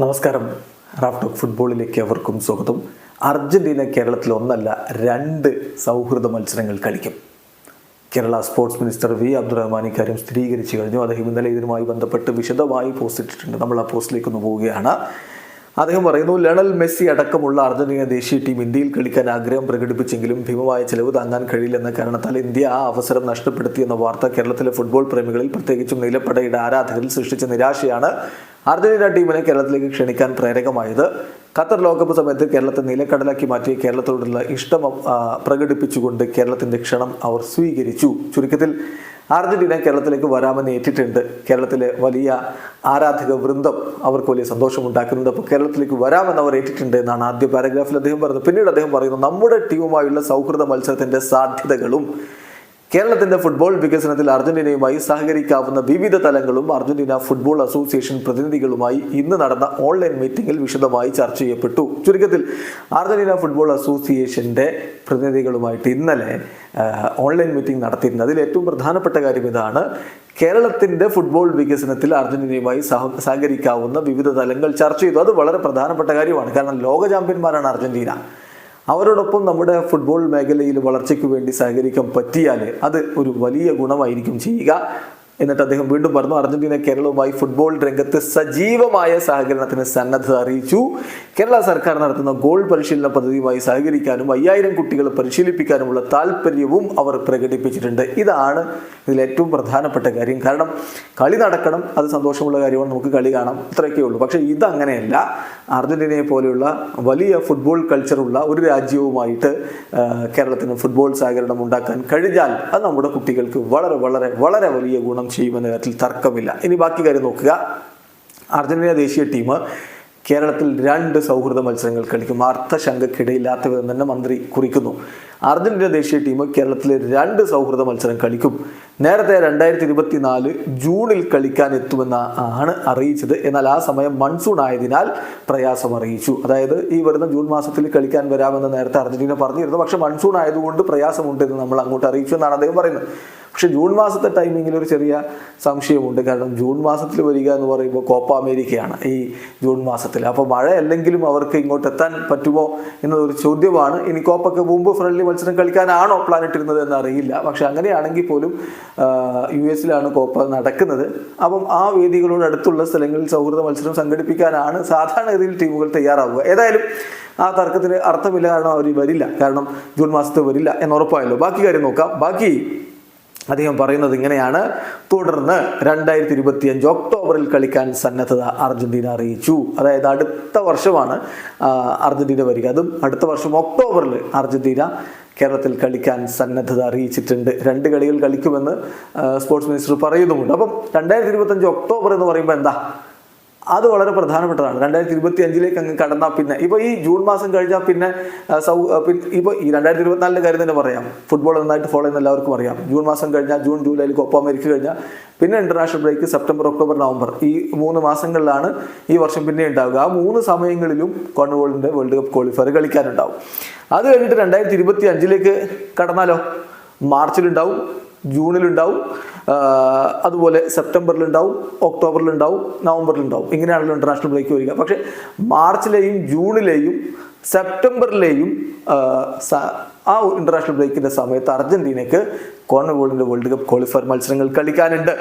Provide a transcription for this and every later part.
നമസ്കാരം. റാഫ് ഫുട്ബോളിലേക്ക് അവർക്കും സ്വാഗതം. അർജന്റീന കേരളത്തിൽ ഒന്നല്ല രണ്ട് സൗഹൃദ മത്സരങ്ങൾ കളിക്കും. Kerala sports minister V Abdurahman ഇക്കാര്യം സ്ഥിരീകരിച്ചു കഴിഞ്ഞു. അദ്ദേഹം ഇന്നലെ ഇതിനുമായി ബന്ധപ്പെട്ട് വിശദമായി പോസ്റ്റ് ഇട്ടിട്ടുണ്ട്. നമ്മൾ ആ പോസ്റ്റിലേക്ക് ഒന്ന് പോവുകയാണ്. അദ്ദേഹം പറയുന്നു ലണൽ മെസ്സി അടക്കമുള്ള അർജന്റീന ദേശീയ ടീം ഇന്ത്യയിൽ കളിക്കാൻ ആഗ്രഹം പ്രകടിപ്പിച്ചെങ്കിലും ഭീമമായ ചെലവ് താങ്ങാൻ കഴിയില്ലെന്ന കാരണത്താൽ ഇന്ത്യ ആ അവസരം നഷ്ടപ്പെടുത്തിയെന്ന വാർത്ത കേരളത്തിലെ ഫുട്ബോൾ പ്രേമികളിൽ പ്രത്യേകിച്ചും നിലപ്പടയുടെ ആരാധകരിൽ സൃഷ്ടിച്ച നിരാശയാണ് അർജന്റീന ടീമിനെ കേരളത്തിലേക്ക് ക്ഷണിക്കാൻ പ്രേരകമായത് ഖത്തർ ലോകകപ്പ് സമയത്ത് കേരളത്തെ നിലക്കടലാക്കി മാറ്റി കേരളത്തോടുള്ള ഇഷ്ടം പ്രകടിപ്പിച്ചുകൊണ്ട് കേരളത്തിന്റെ ക്ഷണം അവർ സ്വീകരിച്ചു. ചുരുക്കത്തിൽ അർജന്റീന കേരളത്തിലേക്ക് വരാമെന്ന് ഏറ്റിട്ടുണ്ട്. കേരളത്തിലെ വലിയ ആരാധക വൃന്ദം അവർക്ക് വലിയ സന്തോഷമുണ്ടാക്കുന്നുണ്ട്. അപ്പോൾ കേരളത്തിലേക്ക് വരാമെന്ന് അവർ ഏറ്റിട്ടുണ്ട് എന്നാണ് ആദ്യ പാരഗ്രാഫിൽ അദ്ദേഹം പറയുന്നത് പിന്നീട് അദ്ദേഹം പറയുന്നു നമ്മുടെ ടീമുമായുള്ള സൗഹൃദ മത്സരത്തിന്റെ സാധ്യതകളും കേരളത്തിന്റെ ഫുട്ബോൾ വികസനത്തിൽ അർജന്റീനയുമായി സഹകരിക്കാവുന്ന വിവിധ തലങ്ങളും അർജന്റീന ഫുട്ബോൾ അസോസിയേഷൻ പ്രതിനിധികളുമായി ഇന്ന് നടന്ന ഓൺലൈൻ മീറ്റിംഗിൽ വിശദമായി ചർച്ച ചെയ്യപ്പെട്ടു. ചുരുക്കത്തിൽ അർജന്റീന ഫുട്ബോൾ അസോസിയേഷന്റെ പ്രതിനിധികളുമായിട്ട് ഇന്നലെ ഓൺലൈൻ മീറ്റിംഗ് നടത്തിയിരുന്നു. അതിൽ ഏറ്റവും പ്രധാനപ്പെട്ട കാര്യം ഇതാണ്. കേരളത്തിന്റെ ഫുട്ബോൾ വികസനത്തിൽ അർജന്റീനയുമായി സഹ സഹകരിക്കാവുന്ന വിവിധ തലങ്ങൾ ചർച്ച ചെയ്തു. അത് വളരെ പ്രധാനപ്പെട്ട കാര്യമാണ്. കാരണം ലോക ചാമ്പ്യന്മാരാണ് അർജന്റീന. അവരോടൊപ്പം നമ്മുടെ ഫുട്ബോൾ മേഖലയിൽ വളർച്ചയ്ക്ക് വേണ്ടി സഹകരിക്കാൻ പറ്റിയാൽ അത് ഒരു വലിയ ഗുണമായിരിക്കും ചെയ്യുക. എന്നിട്ട് അദ്ദേഹം വീണ്ടും പറഞ്ഞു അർജന്റീന കേരളവുമായി ഫുട്ബോൾ രംഗത്ത് സജീവമായ സഹകരണത്തിന് സന്നദ്ധത അറിയിച്ചു. കേരള സർക്കാർ നടത്തുന്ന ഗോൾ പരിശീലന പദ്ധതിയുമായി സഹകരിക്കാനും അയ്യായിരം കുട്ടികളെ പരിശീലിപ്പിക്കാനുമുള്ള താല്പര്യവും അവർ പ്രകടിപ്പിച്ചിട്ടുണ്ട്. ഇതാണ് ഇതിൽ ഏറ്റവും പ്രധാനപ്പെട്ട കാര്യം. കാരണം കളി നടക്കണം അത് സന്തോഷമുള്ള കാര്യമാണ് നമുക്ക് കളി കാണാം ഇത്രയൊക്കെ ഉള്ളൂ പക്ഷേ ഇതങ്ങനെയല്ല. അർജന്റീനയെ പോലെയുള്ള വലിയ ഫുട്ബോൾ കൾച്ചറുള്ള ഒരു രാജ്യവുമായിട്ട് കേരളത്തിന് ഫുട്ബോൾ സഹകരണം ഉണ്ടാക്കാൻ കഴിഞ്ഞാൽ അത് നമ്മുടെ കുട്ടികൾക്ക് വളരെ വളരെ വളരെ വലിയ ഗുണം ചെയ്യുമെന്ന കാര്യത്തിൽ തർക്കമില്ല. ഇനി ബാക്കി കാര്യം നോക്കുക. അർജന്റീന ദേശീയ ടീം കേരളത്തിൽ രണ്ട് സൗഹൃദ മത്സരങ്ങൾ കളിക്കും. അർത്ഥശങ്കക്കിടയില്ലാത്ത വിധം തന്നെ മന്ത്രി കുറിക്കുന്നു. അർജന്റീന ദേശീയ ടീം കേരളത്തിലെ രണ്ട് സൗഹൃദ മത്സരം കളിക്കും. നേരത്തെ രണ്ടായിരത്തി ഇരുപത്തിനാല് ജൂണിൽ കളിക്കാൻ എത്തുമെന്ന ആണ് അറിയിച്ചത്. എന്നാൽ ആ സമയം മൺസൂൺ ആയതിനാൽ പ്രയാസം അറിയിച്ചു. അതായത് ഈ വരുന്ന ജൂൺ മാസത്തിൽ കളിക്കാൻ വരാമെന്ന് നേരത്തെ അർജന്റീന പറഞ്ഞിരുന്നു. പക്ഷെ മൺസൂൺ ആയതുകൊണ്ട് പ്രയാസമുണ്ട് എന്ന് നമ്മൾ അങ്ങോട്ട് അറിയിച്ചു എന്നാണ് അദ്ദേഹം പറയുന്നത്. പക്ഷെ ജൂൺ മാസത്തെ ടൈമിങ്ങിൽ ഒരു ചെറിയ സംശയമുണ്ട്. കാരണം ജൂൺ മാസത്തിൽ വരിക എന്ന് പറയുമ്പോൾ കോപ്പ അമേരിക്കയാണ് ഈ ജൂൺ മാസത്തിൽ. അപ്പോൾ മഴ അല്ലെങ്കിലും അവർക്ക് ഇങ്ങോട്ട് എത്താൻ പറ്റുമോ എന്നതൊരു ചോദ്യമാണ്. ഇനി കോപ്പയ്ക്ക് മുമ്പ് ഫ്രണ്ട്ലി മത്സരം കളിക്കാനാണോ പ്ലാൻ ഇട്ടിരുന്നത് എന്ന് അറിയില്ല പക്ഷെ അങ്ങനെയാണെങ്കിൽ പോലും യു എസിലാണ് കോപ്പ നടക്കുന്നത്. അപ്പം ആ വേദികളോട് അടുത്തുള്ള സ്ഥലങ്ങളിൽ സൗഹൃദ മത്സരം സംഘടിപ്പിക്കാനാണ് സാധാരണ സാധാരണഗതിയിൽ ടീമുകൾ തയ്യാറാവുക. ഏതായാലും ആ തർക്കത്തിന് അർത്ഥമില്ല കാരണം അവർ വരില്ല. കാരണം ജൂൺ മാസത്തെ വരില്ല എന്ന് ഉറപ്പായല്ലോ. ബാക്കി കാര്യം നോക്കാം. ബാക്കി അദ്ദേഹം പറയുന്നത് ഇങ്ങനെയാണ്. തുടർന്ന് രണ്ടായിരത്തി ഇരുപത്തി അഞ്ച് ഒക്ടോബറിൽ കളിക്കാൻ സന്നദ്ധത അർജന്റീന അറിയിച്ചു. അതായത് അടുത്ത വർഷമാണ് അർജന്റീന വരിക. അതും അടുത്ത വർഷം ഒക്ടോബറിൽ അർജന്റീന കേരളത്തിൽ കളിക്കാൻ സന്നദ്ധത അറിയിച്ചിട്ടുണ്ട്. രണ്ട് കളികൾ കളിക്കുമെന്ന് സ്പോർട്സ് മിനിസ്റ്റർ പറയുന്നുമുണ്ട്. അപ്പം രണ്ടായിരത്തി ഇരുപത്തഞ്ച് ഒക്ടോബർ എന്ന് പറയുമ്പോൾ എന്താ? അത് വളരെ പ്രധാനപ്പെട്ടതാണ്. രണ്ടായിരത്തി ഇരുപത്തി അഞ്ചിലേക്ക് അങ്ങ് കടന്നാൽ പിന്നെ. ഇപ്പോൾ ഈ ജൂൺ മാസം കഴിഞ്ഞാൽ പിന്നെ സൗ ഇപ്പോൾ ഈ രണ്ടായിരത്തി ഇരുപത്തിനാലിന്റെ കാര്യം തന്നെ പറയാം. ഫുട്ബോൾ നന്നായിട്ട് ഫോളോ ചെയ്യുന്ന എല്ലാവർക്കും അറിയാം. ജൂൺ മാസം കഴിഞ്ഞാൽ ജൂൺ ജൂലൈയിൽ കൊപ്പ അമേരിക്ക കഴിഞ്ഞാൽ പിന്നെ international break September October November ഈ മൂന്ന് മാസങ്ങളിലാണ് ഈ വർഷം പിന്നെ ഉണ്ടാവുക. ആ മൂന്ന് സമയങ്ങളിലും കോൺവോളിന്റെ വേൾഡ് കപ്പ് ക്വാളിഫയർ കളിക്കാനുണ്ടാവും. അത് കഴിഞ്ഞിട്ട് രണ്ടായിരത്തി ഇരുപത്തി അഞ്ചിലേക്ക് കടന്നാലോ? മാർച്ചിലുണ്ടാവും ജൂണിലുണ്ടാവും. അതുപോലെ സെപ്റ്റംബറിൽ ഉണ്ടാവും ഒക്ടോബറിൽ ഉണ്ടാവും നവംബറിൽ ഉണ്ടാവും ഇങ്ങനെയാണല്ലോ ഇന്റർനാഷണൽ ബ്രേക്ക് വരിക. പക്ഷേ മാർച്ചിലെയും ജൂണിലെയും സെപ്റ്റംബറിലെയും ആ, ഇന്റർനാഷണൽ ബ്രേക്കിന്റെ സമയത്ത് അർജന്റീനയ്ക്ക് കോൺവോളിന്റെ വേൾഡ് കപ്പ് ക്വാളിഫയർ മത്സരങ്ങൾ കളിക്കാനുണ്ട്.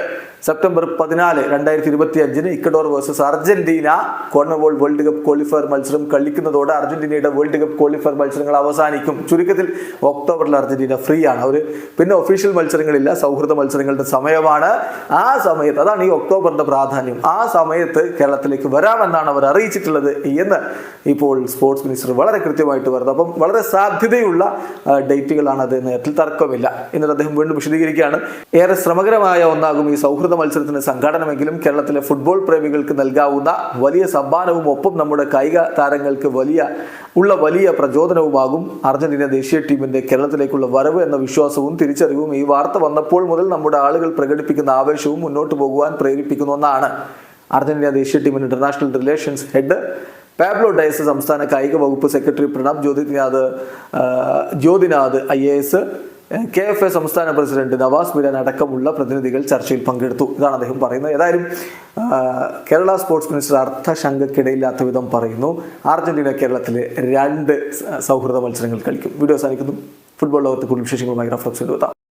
സെപ്റ്റംബർ പതിനാല് രണ്ടായിരത്തി ഇരുപത്തി അഞ്ചിന് Ecuador versus Argentina Conmebol world cup qualifier മത്സരം കളിക്കുന്നതോടെ അർജന്റീനയുടെ വേൾഡ് കപ്പ് ക്വാളിഫയർ മത്സരങ്ങൾ അവസാനിക്കും. ചുരുക്കത്തിൽ ഒക്ടോബറിൽ അർജന്റീന ഫ്രീ ആണ്. അവർ പിന്നെ ഒഫീഷ്യൽ മത്സരങ്ങളില്ല സൗഹൃദ മത്സരങ്ങളുടെ സമയമാണ്. ആ സമയത്ത് അതാണ് ഈ ഒക്ടോബറിന്റെ പ്രാധാന്യം. ആ സമയത്ത് കേരളത്തിലേക്ക് വരാമെന്നാണ് അവർ അറിയിച്ചിട്ടുള്ളത് എന്ന് ഇപ്പോൾ സ്പോർട്സ് മിനിസ്റ്റർ വളരെ കൃത്യമായിട്ട് പറയുന്നത് അപ്പം വളരെ സാധ്യതയുള്ള ഡേറ്റുകളാണ് അത് നേരത്തിൽ തർക്കമില്ല. എന്നിട്ട് അദ്ദേഹം വീണ്ടും വിശദീകരിക്കുകയാണ്. ഏറെ ശ്രമകരമായ ഒന്നാകും ഈ സൗഹൃദ മത്സരത്തിന് സംഘാടനമെങ്കിലും കേരളത്തിലെ ഫുട്ബോൾ പ്രേമികൾക്ക് നൽകാവുന്ന വലിയ സമ്മാനവും ഒപ്പം നമ്മുടെ കായിക താരങ്ങൾക്ക് വലിയ ഉള്ള വലിയ പ്രചോദനവുമാകും അർജന്റീന ദേശീയ ടീമിന്റെ കേരളത്തിലേക്കുള്ള വരവ് എന്ന വിശ്വാസവും തിരിച്ചറിവും ഈ വാർത്ത വന്നപ്പോൾ മുതൽ നമ്മുടെ ആളുകൾ പ്രകടിപ്പിക്കുന്ന ആവേശവും മുന്നോട്ട് പോകുവാൻ പ്രേരിപ്പിക്കുന്ന ഒന്നാണ്. അർജന്റീന ദേശീയ ടീമിന്റെ international relations head Pablo Diaz സംസ്ഥാന കായിക വകുപ്പ് secretary Pranab Jyothinath Jyothinath I A S K F A സംസ്ഥാന പ്രസിഡന്റ് നവാസ് മിരാൻ അടക്കമുള്ള പ്രതിനിധികൾ ചർച്ചയിൽ പങ്കെടുത്തു. ഇതാണ് അദ്ദേഹം പറയുന്നത്. ഏതായാലും കേരള സ്പോർട്സ് മിനിസ്റ്റർ അർത്ഥശങ്കക്കിടയില്ലാത്ത വിധം പറയുന്നു. അർജന്റീന കേരളത്തിലെ രണ്ട് സൗഹൃദ മത്സരങ്ങൾ കളിക്കും. വീഡിയോ അവസാനിക്കുന്നു. ഫുട്ബോൾ ലോകത്തെ കൂടുതൽ വിശേഷങ്ങളുമായി റഫ്ലക്സ് എത്താം